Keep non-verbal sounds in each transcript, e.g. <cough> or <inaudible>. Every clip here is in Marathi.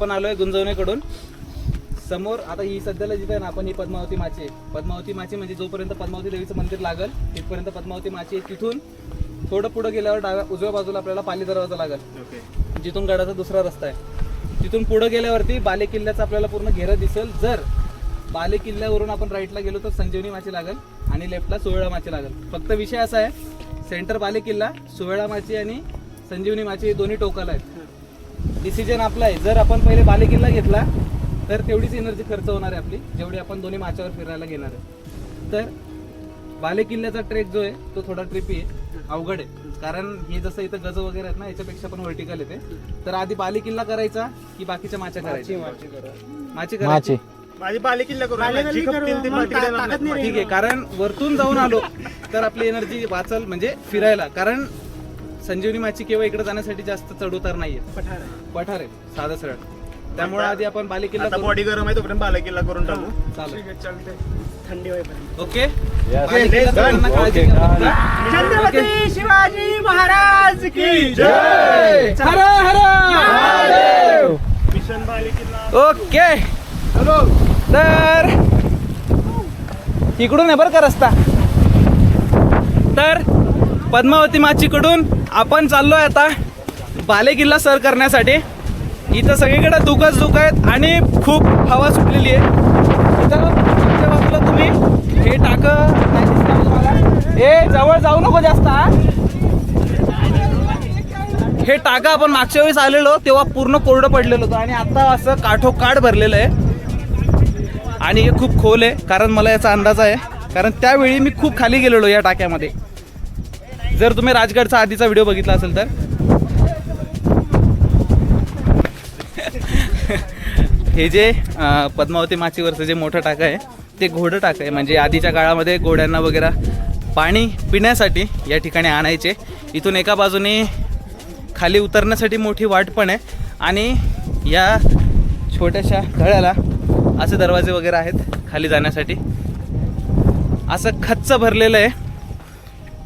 आपण आलोय गुंजवणीकडून. समोर आता ही सध्याला जिथे ना आपण ही पद्मावती माची आहे. पद्मावती माची म्हणजे जोपर्यंत पद्मावती देवीचं मंदिर लागल तिथपर्यंत पद्मावती माची आहे. तिथून थोडं पुढं गेल्यावर डाव्या उजव्या बाजूला आपल्याला पाली दरवाजा लागल. जिथून गडाचा दुसरा रस्ता आहे. तिथून पुढं गेल्यावरती बाले किल्ल्याचा आपल्याला पूर्ण घेरं दिसेल. जर बाले किल्ल्यावरून आपण राईटला गेलो तर संजीवनी माची लागल आणि लेफ्टला सोहळा माची लागल. फक्त विषय असा आहे सेंटर बाले किल्ला सोहळा माची आणि संजीवनी माची हे दोन्ही टोकाला आहेत. डिसिजन आपला आहे. जर आपण पहिले बालेकिल्ला घेतला तर तेवढीच एनर्जी खर्च होणार आहे आपली जेवढी आपण दोन्ही माच्यावर फिरायला घेणार आहे. तर बालेकिल्ल्याचा ट्रेक जो आहे तो थोडा ट्रिपी आहे अवघड आहे. कारण हे जसं इथं गज वगैरे आहेत ना याच्यापेक्षा पण व्हर्टिकल येते. तर आधी बालेकिल्ला करायचा की बाकीच्या माच्या करायच्या? माची करायची? माझी. ठीक आहे. कारण वरतून जाऊन आलो तर आपली एनर्जी वाचल म्हणजे फिरायला. कारण संजीवनी माची केव्हा इकडे जाण्यासाठी जास्त चढउतार नाहीये. पठार आहे. साधं सरळ. त्यामुळे आधी आपण बालेकिल्ला आता करू. बॉडी गरम आहे तोपर्यंत बाले किल्ला करून टाकू. चालेल. थंडी होईपर्यंत. ओके? Yes. बालेकिल्ला Done. करताना काळजी Okay. घ्या फक्त. छत्रपती शिवाजी महाराज की जय! हर हर! मिशन बाले किल्ला ओके तर इकडून आहे बरं का रस्ता. तर पद्मावती माचीकडून आपण चाललोय आता बाले किल्ला सर करण्यासाठी. इथं सगळीकडे दुखच दुख आहेत आणि खूप हवा सुटलेली आहे. इथं बाजूला तुम्ही हे टाक हे जवळ जाऊ नको जास्त हे टाका आपण मागच्या वेळेस आलेलो तेव्हा पूर्ण कोरडं पडलेलं होतं आणि आता असं काठोकाठ भरलेलं आहे. आणि हे खूप खोल आहे कारण मला याचा अंदाज आहे. कारण त्यावेळी मी खूप खाली गेलेलो या टाक्यामध्ये. जर तुम्ही राजगडचा आधीचा व्हिडिओ बघितला असेल तर. हे जे पद्मावती माचीवरचं जे मोठं टाकं आहे ते घोडं टाकं आहे. म्हणजे आधीच्या काळामध्ये घोड्यांना वगैरे पाणी पिण्यासाठी या ठिकाणी आणायचे. इथून एका बाजूने खाली उतरण्यासाठी मोठी वाट पण आहे. आणि या छोट्याशा तळ्याला असे दरवाजे वगैरे आहेत खाली जाण्यासाठी. असं खच्च भरलेलं आहे.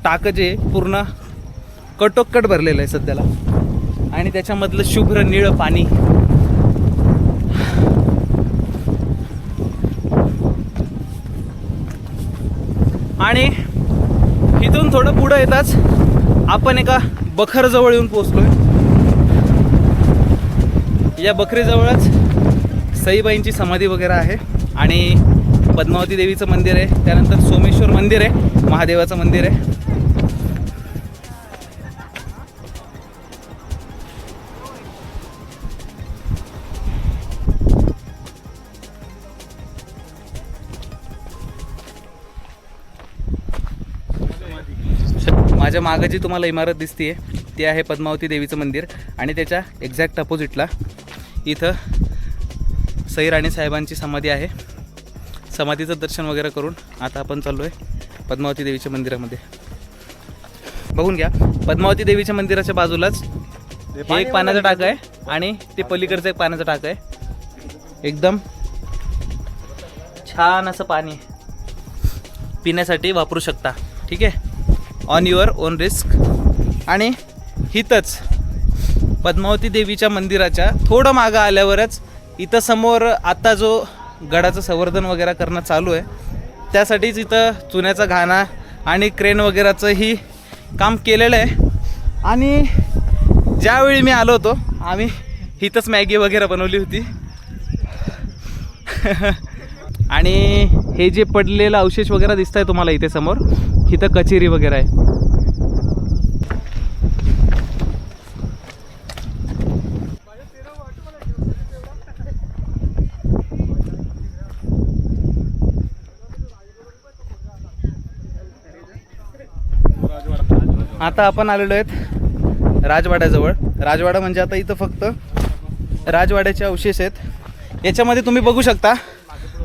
टाकं जे पूर्ण कटोकट भरलेलं आहे सध्याला. आणि त्याच्यामधलं शुभ्र निळं पाणी. आणि इथून थोडं पुढं येताच आपण एका बखरजवळ येऊन पोचलोय या बखरीजवळच सईबाईंची समाधी वगैरे आहे आणि पद्मावती देवीचं मंदिर आहे. त्यानंतर सोमेश्वर मंदिर आहे. महादेवाचं मंदिर आहे. माझ्या मागं जी तुम्हाला इमारत दिसते ती आहे पद्मावती देवीचं मंदिर आणि त्याच्या एक्झॅक्ट अपोजिटला इथं सई राणी साहेबांची समाधी आहे. समाधीचं दर्शन वगैरे करून आता आपण चाललो आहे पद्मावती देवीच्या मंदिरामध्ये. बघून घ्या पद्मावती देवीच्या मंदिराच्या बाजूलाच हे एक पाण्याचं टाकं आहे आणि ते पलीकडचं एक पाण्याचं टाकं आहे. एकदम छान असं पाणी पिण्यासाठी वापरू शकता. ठीक आहे? ऑन युअर ओन रिस्क आणि हितच. पद्मावती देवीच्या मंदिराच्या थोडं मागं आल्यावरच इथं समोर आता जो गडाचं संवर्धन वगैरे करणं चालू आहे त्यासाठीच इथं चुन्याचा घाणा आणि क्रेन वगैरेचंही काम केलेलं आहे. आणि ज्यावेळी मी आलो होतो आम्ही इथंच मॅगी वगैरे बनवली होती. <laughs> आणि हे जे पडलेलं अवशेष वगैरे दिसत आहे तुम्हाला इथे समोर इथं कचेरी वगैरे आहे. आता आपण आलेलो आहेत राजवाड्याजवळ. राजवाडा म्हणजे आता इथं फक्त राजवाड्याचे अवशेष आहेत. याच्यामध्ये तुम्ही बघू शकता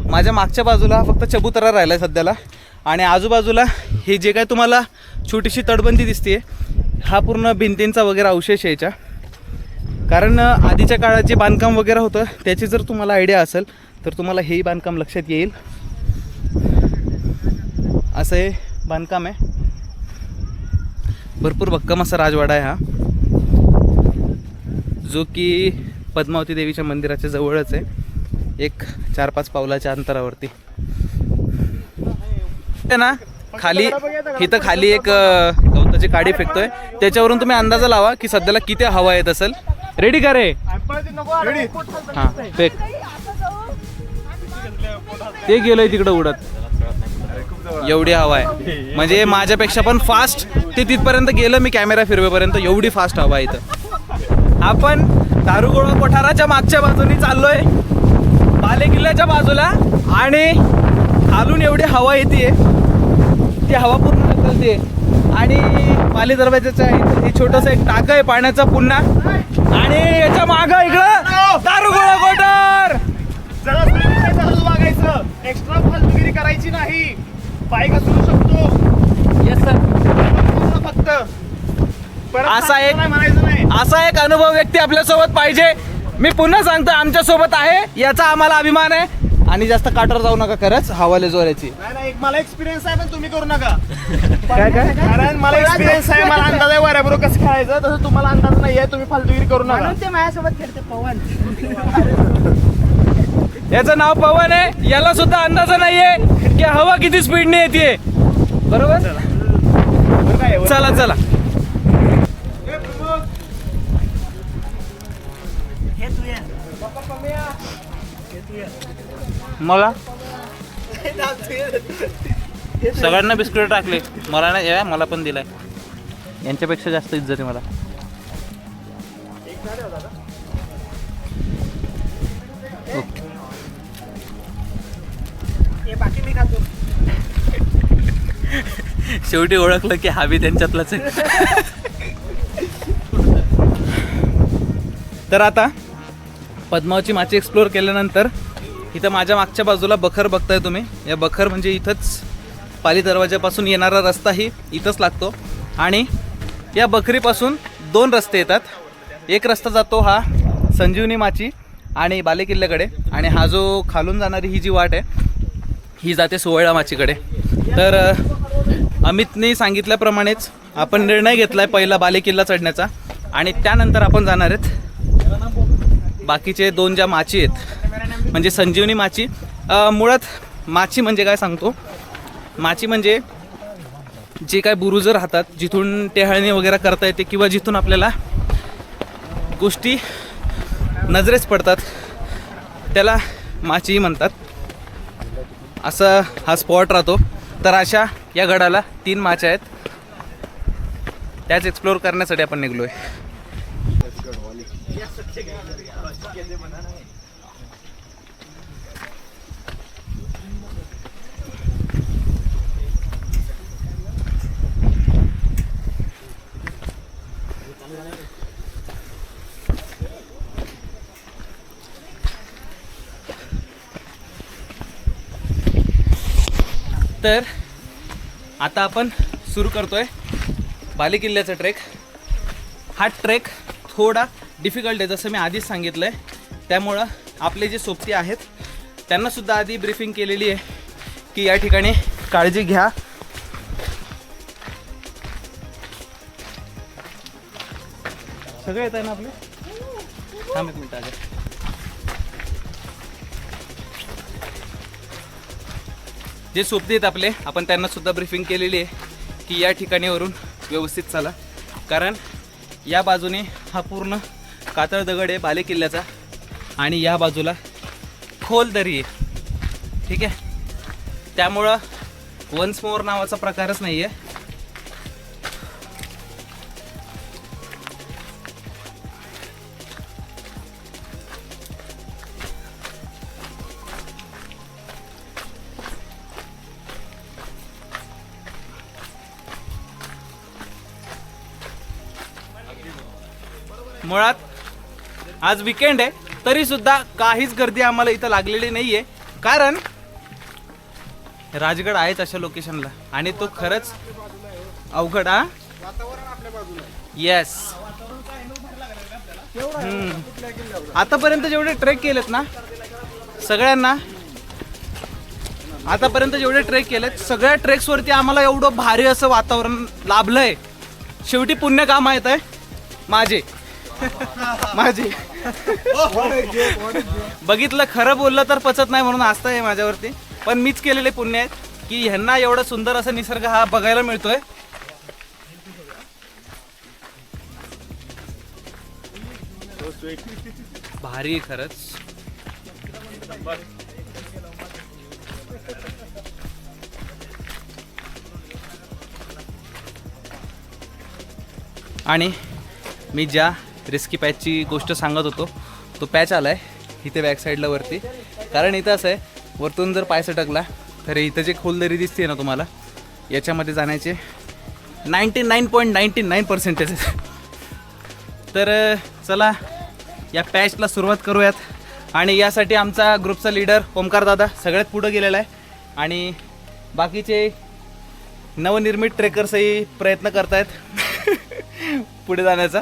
माझ्या मागच्या बाजूला फक्त चबुतरा राहिला आहे सध्याला. आणि आजूबाजूला हे जे काय तुम्हाला छोटीशी तटबंदी दिसते हा पूर्ण भिंतींचा वगैरे अवशेष यायच्या याच्या. कारण आधीच्या काळात जे बांधकाम वगैरे होतं त्याची जर तुम्हाला आयडिया असेल तर तुम्हाला हेही बांधकाम लक्षात येईल. असं हे बांधकाम आहे. भरपूर भक्कम असा राजवाडा आहे हा. जो की पद्मावती देवीच्या मंदिराच्या जवळच आहे. एक चार पाच पावलाच्या अंतरावरती. ना खाली इथं खाली एक गवताची काडी फेकतोय. त्याच्यावरून तुम्ही अंदाजा लावा की सध्याला किती हवा येत असेल. रेडी का रे? रेडी हा फेक. ते गेलंय तिकडं उडत. एवढी हवा आहे. म्हणजे माझ्यापेक्षा पण फास्ट ते तिथपर्यंत गेलं मी कॅमेरा फिरवेपर्यंत एवढी फास्ट हवा आहे इथं. आपण दारुगोळा कोठाराच्या मागच्या बाजूनी चाललोय. बाले किल्ल्याच्या बाजूला आणि खालून एवढी हवा येते ती हवा पूर्ण ढकलते आणि पाली दरवाजाच्या इथं हे छोटंसं एक टाकं आहे पाण्याचं पुन्हा. आणि याच्या माग इकडं दारुगोळा कोठार जरा जरा वागायचं. एक्स्ट्रा फालतुगिरी करायची नाही. पाय घसरू शकतो. येस सर फक्त. असा एक- म्हणायचं नाही. असा एक अनुभव व्यक्ती आपल्यासोबत पाहिजे. मी पुन्हा सांगतो आमच्यासोबत आहे. याचा आम्हाला अभिमान आहे. आणि जास्त काटर जाऊ नका खरंच हवाले जोराची. नाही नाही एक मला एक्सपिरियन्स आहे पण तुम्ही करू नका. काय काय? कारण मला एक्सपिरियन्स आहे मला अंदाज आहे वाऱ्याबरोबर कसं खेळायचं तसं तुम्हाला अंदाज नाही आहे तुम्ही फालतुगिरी करू नका. म्हणून ते माझ्यासोबत खेळते पवन. याचं नाव पवन आहे. याला सुद्धा अंदाज नाहीये की हवा किती स्पीडने येते. बरोबर? बरं काय आहे? चला चला. मला? <laughs> सगळ्यांना बिस्किट टाकले. मला नाही ए, मला पण दिलाय. यांच्यापेक्षा जास्त इज्जत आहे मला. ओके. <laughs> शेवटी ओळखलं की हा बी त्यांच्यातलाच आहे. <laughs> तर आता पद्मावची माची एक्सप्लोअर केल्यानंतर इथं माझ्या मागच्या बाजूला बखर बघताय तुम्ही. या बखर म्हणजे इथंच पाली दरवाज्यापासून येणारा रस्ताही इथंच लागतो. आणि या बखरीपासून दोन रस्ते येतात. एक रस्ता जातो हा संजीवनी माची आणि बालेकिल्ल्याकडे. आणि हा जो खालून जाणारी ही जी वाट आहे ही जाते सोवळा माचीकडे. तर अमितने सांगितल्याप्रमाणेच आपण निर्णय घेतला आहे पहिला बालेकिल्ला चढण्याचा. आणि त्यानंतर आपण जाणार आहेत. बाकीचे दोन ज्या माची आहेत म्हणजे संजीवनी माची. मुळात माची म्हणजे काय सांगतो? माची म्हणजे जे काय बुरुज राहतात जिथून टेहाळणी वगैरे करता येते किंवा जिथून आपल्याला गोष्टी नजरेच पडतात त्याला माचीही म्हणतात. असा हा स्पॉट राहतो. तर अशा या गडाला तीन माच्या आहेत. त्याच एक्सप्लोअर करण्यासाठी आपण निघलो आहे तर आता आपण सुरू करतोय बालेकिल्ल्याचा ट्रेक हा ट्रेक थोडा डिफिकल्ट आहे जसं मी आधीच सांगितलं आहे त्यामुळं आपले जे सोबती आहेत त्यांनासुद्धा आधी ब्रीफिंग केलेली आहे की या ठिकाणी काळजी घ्या. सगळं येत आहे ना आपले? थांब एक मिनिट जे सोबती आहेत आपले आपण त्यांना सुद्धा ब्रीफिंग केलेली आहे की या ठिकाणीवरून व्यवस्थित चाला. कारण या बाजूने हा पूर्ण कातळ दगड आहे बाले किल्ल्याचा आणि या बाजूला खोल दरी आहे. ठीक आहे? त्यामुळं वन्स मोर नावाचा प्रकारच नाही आहे आज विकेंड आहे. तरी सुद्धा काहीच गर्दी आम्हाला इथं लागलेली नाही आहे कारण राजगड आहेच अशा लोकेशनला आणि तो खरंच अवघड हा? येस आतापर्यंत जेवढे ट्रेक केलेत ना सगळ्यांना आतापर्यंत जेवढे ट्रेक केलेत सगळ्या ट्रेक्सवरती आम्हाला एवढं भारी असं वातावरण लाभलंय. शेवटी पुण्य काम येत आहे माझे. माझी. बघितलं खरं बोललं तर पचत नाही म्हणून हसताय माझ्यावरती. पण मीच केलेले पुण्य आहेत की ह्यांना एवढा सुंदर असा निसर्ग हा बघायला मिळतोय. भारी खरंच. आणि मी ज्या रिस्की पॅचची गोष्ट सांगत होतो. तो पॅच आला आहे इथे बॅक साईडला वरती. कारण इथं असं आहे वरतून जर पाय सटकला तर इथं जे खोलदरी दिसते ना तुम्हाला याच्यामध्ये जाण्याचे ninety nine point ninety nine percentage तर चला या पॅचला सुरुवात करूयात. आणि यासाठी आमचा ग्रुपचा लीडर ओमकार दादा सगळ्यात पुढं गेलेला आहे. आणि बाकीचे नवनिर्मित ट्रेकर्सही प्रयत्न करतायत. <laughs> पुढे जाण्याचा.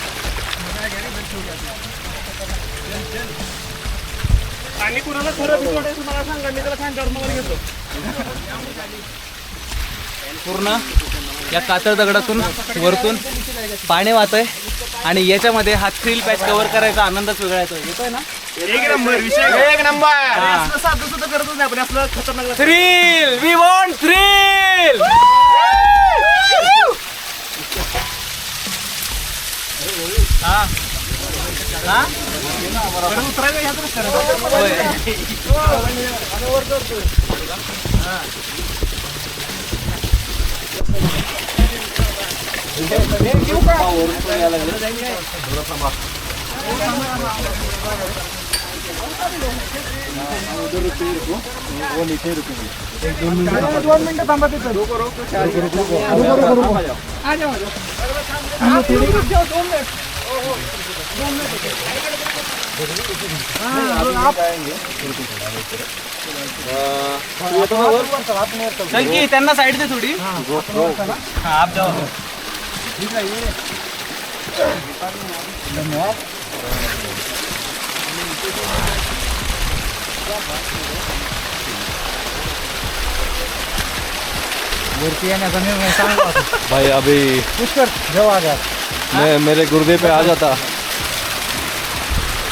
आणि कुणाला खरं भीती वाटायचं मला सांगा मी त्याला खांद्यावर मध्ये घेतो. पूर्ण या कातळ दगडातून वरतून पाणी वाहत आहे आणि याच्यामध्ये हा थ्रिल पॅच कव्हर करायचा आनंदच वेगळा येतो येतोय ना? एक नंबर विषय. एक नंबर. हा. साधं सुद्धा करतच नाही आपण आपलं खतरनाक थ्रिल वी वॉन्ट थ्रिल हा हा परत उतरायचं ह्यातच करायचं. होय. दोन मिनिटं थांबा तिथं दोन मिनिट. चल की त्यांना साईड दे थोडी. हा आप जाओ. वरती येण्याचा निर्णय चांगला होता भाई अभी पुष्कर जेव्हा आगा मैं मेरे गुर्दे पे आ जाता.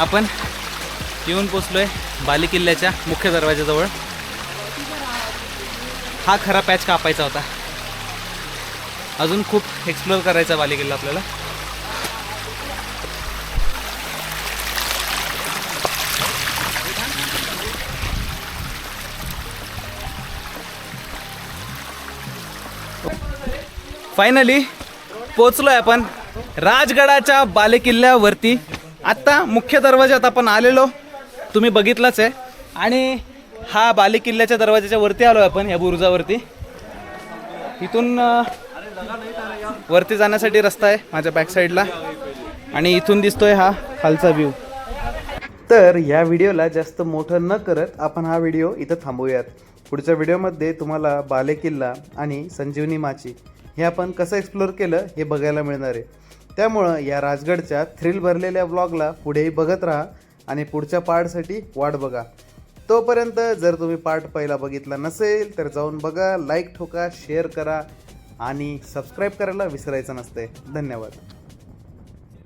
आपण येऊन पोचलोय बाली किल्ल्याच्या मुख्य दरवाजाजवळ हा खरा पॅच कापायचा होता. अजून खूप एक्सप्लोअर करायचा बाली किल्ला आपल्याला. फायनली पोचलोय आपण राजगडाच्या बालेकिल्ल्यावरती आत्ता मुख्य दरवाजात आपण आलेलो. तुम्ही बघितलंच आहे. आणि हा बालेकिल्ल्याच्या दरवाज्याच्या वरती आलो आपण या बुरुजावरती. इथून वरती जाण्यासाठी रस्ता आहे माझ्या बॅक साईडला आणि इथून दिसतोय हा खालचा व्ह्यू तर या व्हिडिओला जास्त मोठं न करत आपण हा व्हिडिओ इथं थांबूयात. पुढच्या व्हिडिओमध्ये तुम्हाला बालेकिल्ला आणि संजीवनी माची हे आपण कसं एक्सप्लोअर केलं हे बघायला मिळणार आहे. त्यामुळं या राजगडच्या थ्रिल भरलेल्या ब्लॉगला पुढेही बघत राहा आणि पुढच्या पार्टसाठी वाट बघा. तोपर्यंत जर तुम्ही पार्ट पहिला बघितला नसेल तर जाऊन बघा लाईक ठोका शेअर करा आणि सबस्क्राईब करायला विसरायचं नसते धन्यवाद.